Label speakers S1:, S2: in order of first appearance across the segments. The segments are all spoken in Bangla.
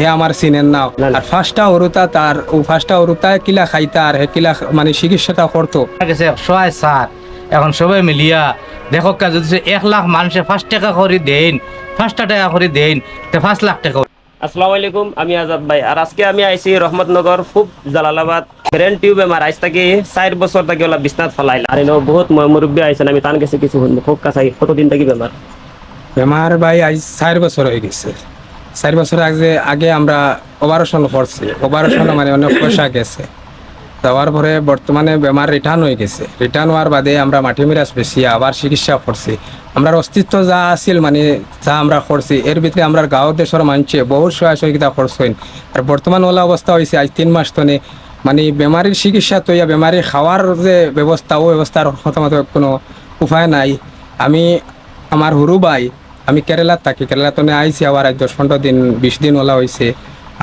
S1: এ আমার চিনেন না। আর ফার্স্টটা হরুতা তার ও ফার্স্টটা হরুতা কিলা খাইতা আর হে কিলা মানে চিকিৎসাটা করতো।
S2: গেছে সহায় সার এখন সবাই মিলিয়া দেখো যদি এক লাখ মানুষে পাঁচ টাকা করে দেন পাঁচটা টাকা করে দেন তো পাঁচ লাখ টাকা
S3: আসসালামু আলাইকুম আমি আজাদ ভাই। আর আজকে আমি আইছি রহমতনগর খুব জালালাবাদ ব্রেন টিউব বেমার আইস থাকি চার বছর থাকি ওলা বিছনাত ফলাইল। আর এনে বহুত মই মুরব্বী আইছেন আমি তান গেছে কিছু খুব কাছাই কতদিন থাকি বেমার?
S1: বেমার ভাই আজ চার বছর হয়ে গেছে। চার বছর আগে আগে আমরা অপারেশন করছি। অপারেশন মানে অনেক পয়সা গেছে। যাওয়ার পরে বর্তমানে বেমার রিটার্ন হয়ে গেছে। রিটার্ন হওয়ার বাদে আমরা মাটি মিরাজ বেশি, আবার চিকিৎসা করছি। আমরা অস্তিত্ব যা আছিল মানে যা আমরা করছি, এর ভিতরে আমরা গাঁও দেশের মানুষে বহুত সহায় সহযোগিতা করছেন। আর বর্তমান ওলা অবস্থা হয়েছে আজ তিন মাস তনে মানে বেমারির চিকিৎসা তৈয়া বেমারি খাওয়ার যে ব্যবস্থা, ও ব্যবস্থার কোনো উপায় নাই। আমি, আমার হুরু ভাই আমি কেরালাত থাকি কেরালা তো আইছি আবার আজ দশ পনেরো দিন বিশ দিন ওলা হয়েছে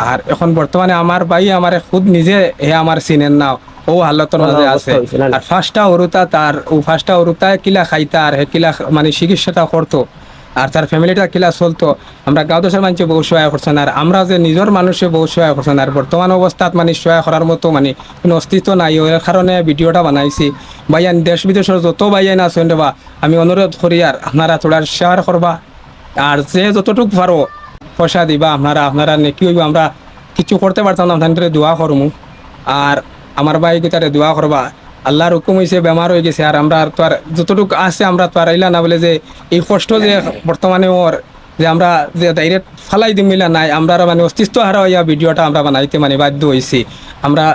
S1: আর এখন বর্তমানে আমার ভাই আমার খুদ নিজে হে আমার চিনেন না ও হালতর মাঝে আছে। আর ফার্স্টটা হরুতা তার ও ফার্স্টটা হরুতা কিলা খাইতা আর হে কিলা মানে চিকিৎসাটা করতো। আর তার ফ্যামিলিটা কিলা চলতো। আমরা গাঁও দেশের মানুষে বহু সহায় করছেন। আর আমরা যে নিজের মানুষে বহু সহায় করছেন। আর বর্তমান অবস্থাত মানে সহায় করার মতো মানে কোনো অস্তিত্ব নাই। ওর কারণে ভিডিওটা বানাইছি। বাইয়ান দেশ বিদেশের যত বাইয়ান আছেন বা আমি অনুরোধ করি আর আপনারা তোলার শেয়ার করবা। আর যে যতটুকু পারো, পয়সা দিবা, আপনারা আপনারা নেকি হইব, আমরা কিছু করতে পারতাম না আপনাদের দোয়া করমু। আর আমার ভাই তারে দোয়া করবা, আল্লাহর হুকুম হয়েছে বেমার হয়ে গেছে, আর আমরা তো আর যতটুকু আছে, আমরা তো আর আইলা না বলে যে, এই কষ্ট যে বর্তমানে ওর, যে আমরা যে ডাইরেক্ট ফালাই দিম মিলা নাই, আমরা মানে অস্তিত্ব হারা হইয়া ভিডিওটা আমরা বানাইতে মানে বাধ্য হয়েছি আমরা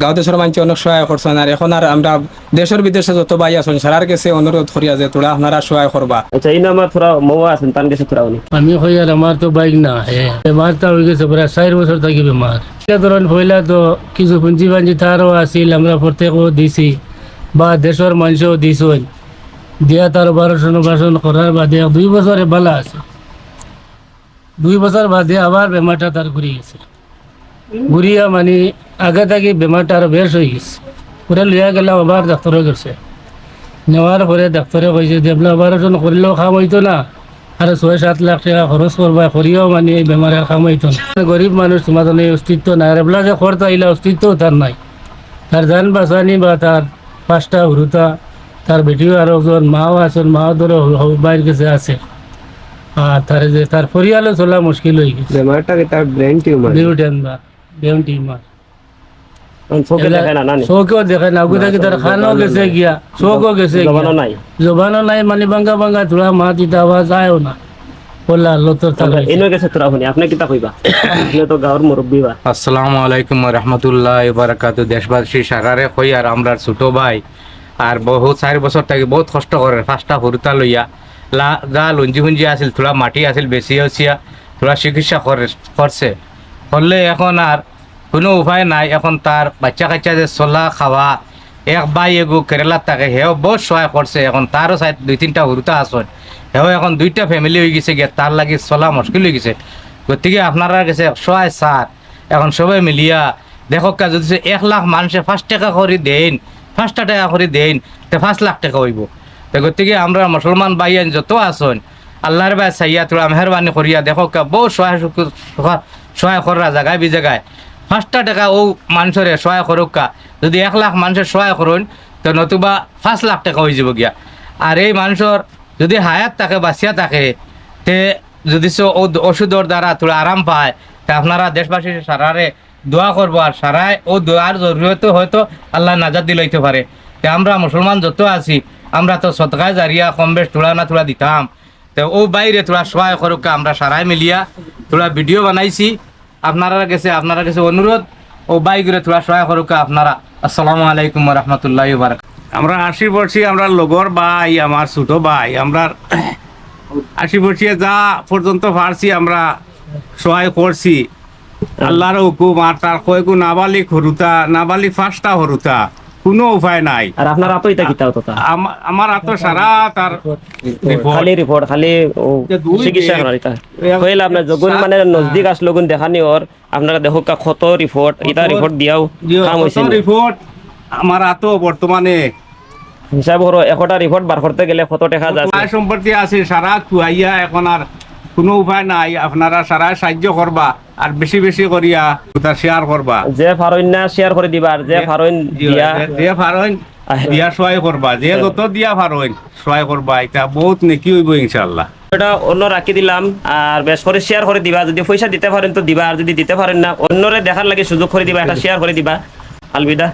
S1: গাঁও দেশের মানুষ অনেক সহায় করছেন আর এখন আর আমরা দেশের বিদেশে যত ভাই আছেন সারার কাছে অনুরোধ করিয়া যে তোরা আপনারা সহায় করবা
S3: আচ্ছা এই আমার থোড়া মৌয়া আছেন তান গেছে থোড়া উনি
S4: আমি কই আর আমার তো বাইক না হে বেমারটা হয়ে গেছে প্রায় চার বছর থাকি বেমার এটা ধরেন পয়লা তো কিছু পুঞ্জি পাঞ্জি তারও আছিল আমরা প্রত্যেকও দিছি বা দেশের মানুষও দিছই দিয়া তার বারোশন বাসন করার বাদে দুই বছরে ভালো আছে। দুই বছর বাদে আবার বেমারটা তার ঘুরে গেছে। ঘুরিয়া মানে আগে থাকি বেমারটা আরও বেশ হয়ে গেছে। পুরা লিয়া গেলাম আবার ডাক্তারে গেছে নেওয়ার পরে ডাক্তারে কইছে যে আপনার অপারেশন করলেও কাম হইতো না। আর ছয় সাত লাখ টাকা খরচ করবা করিও মানে এই বেমারের কাম হইতো না। গরিব মানুষ তোমার এই অস্তিত্ব নাই। আর এগুলা যে খরচ আইলা অস্তিত্ব তার নাই। তার জান বাঁচানি বা তার পাঁচটা হুরুতা তার বেটিও আর একজন মাও আছেন মাও ধরো বাইর কাছে আছে। আর তার যে তার পরিয়ালও চলা মুশকিল হয়ে গেছে।
S3: বেমারটা তার ব্রেন টিউমার
S4: বিউটেন বা মার
S3: চোখে দেখে না না
S4: দেখে না ওগুলা কি তার খানও গেছে গিয়া চৌকও গেছে
S3: জবানও নাই
S4: জবানও নাই মানে বাঙ্গা বাঙ্গা তোরা মা দিতা আওয়াজ আয়ও না বললা লতর থাকাই
S3: এনে গেছে থোড়া শুনি আপনি কিতা কইবা আপনি তো গাঁৱৰ মুরব্বী বা
S2: আসসালামু আলাইকুম রহমতুল্লাহ বারাকাত দেশবাসী সাকারে কই আর আমরা ছোট ভাই আর বহুত চার বছর থাকি বহুত কষ্ট করে পাঁচটা সরুতা লইয়া লা যা লঞ্জি ফুঞ্জি আছিল থোড়া মাটি আছিল বেশি হচ্ছিয়া থোড়া চিকিৎসা করে করছে করলে এখন আর কোনো উপায় নাই, এখন তার বাচ্চা কাচ্চা যে চলা, খাওয়া, এক বাই এগু কেরালাত থাকে, সেও বহুত সহায় করছে এখন তারও চাই দুই তিনটা সরুতা আসন সেও এখন দুইটা ফ্যামিলি হয়ে গেছে, গিয়ে তার লাগি চলা মুশকিল হয়ে গেছে। গতিকে আপনারা গেছে সহায় সার এখন সবাই মিলিয়া দেখো যদি এক লাখ মানুষে পাঁচ টাকা করে দেন পাঁচটা টাকা করে দেন তো পাঁচ লাখ টাকা হইব। তো গতিকে আমরা মুসলমান ভাইয়ান যত আসন আল্লাহর বাই চাইয়া তোরা মেহরবানি করিয়া দেখো বহু সহায় সহায়- করা জায়গায় বি জায়গায় পাঁচটা টাকা ও মানুষের সহায় করুক যদি এক লাখ মানুষের সহায় করুন তো নতুবা পাঁচ লাখ টাকা হয়ে যাব গিয়া। আর এই মানুষের যদি হায়াত থাকে বাঁচিয়া থাকে, তে যদি সে ওষুধের দ্বারা তোরা আরাম পায়, তা আপনারা দেশবাসী সারারে দোয়া করব আর সারায় ও দোয়ার জরুরত হয়তো আল্লাহ নাজাদ দিলাইতে পারে তে আমরা মুসলমান যত আছি, আমরা তো সৎকায় জারিয়া কম বেশ তোলা না তোলা দিতাম। তো ও বাইরে তোরা সহায় করুক আমরা সারাই মিলিয়া তোরা ভিডিও বানাইছি। আপনারা গেছে আপনারা গেছে অনুরোধ, ও বাইরে তোরা সহায় করুক আপনারা। আসসালামু আলাইকুম রহমতুল্লাহ বারক আমরা আশি বর্ষী আমরা লগর ভাই আমার ছোট ভাই আমরা আশি বর্ষিয়ে যা পর্যন্ত পারছি আমরা সহায় করছি। আল্লাহর হুকুম আর তার কয়েকু নাবালিক হরুতা, নাবালিক ফার্স্টটা হরুতা। কোনো উপায় নাই।
S3: আর আপনার আতো ইতা কিতা হতো
S2: আমার আত্ম সারা তার
S3: খালি রিপোর্ট খালি চিকিৎসা করার কইলে আপনার যখন মানে নজদিক আসলো গুণ দেখানি ওর। আপনারা দেখো কা কত রিপোর্ট ইতা রিপোর্ট দিয়াও কাম হইছে?
S2: রিপোর্ট আমার আত বর্তমানে।
S3: হিসাব করো একটা রিপোর্ট বার করতে গেলে কত টাকা যাচ্ছে?
S2: কোথায় সম্পত্তি আছে সারা কুয়াইয়া এখন আর
S5: কোনো উপায় নাই। আপনারা সারা সাহায্য করবা আর বেশি বেশি করিয়া তার শেয়ার করবা।
S3: যে ফারইন না শেয়ার করে দিবা আর যে ফারইন দিয়া
S5: যে ফারইন দিয়া সহায় করবা যে যত দিয়া ফারইন সহায় করবা এটা বহুত নেকি হইব ইনশাআল্লাহ।
S3: এটা অন্য রাখি দিলাম আর বেশ করে শেয়ার করে দিবা যদি পয়সা দিতে পারেন তো দিবা আর যদি দিতে পারেন না অন্যরে দেখার লাগে সুযোগ করে দিবা এটা শেয়ার করে দিবা। আলবিদা।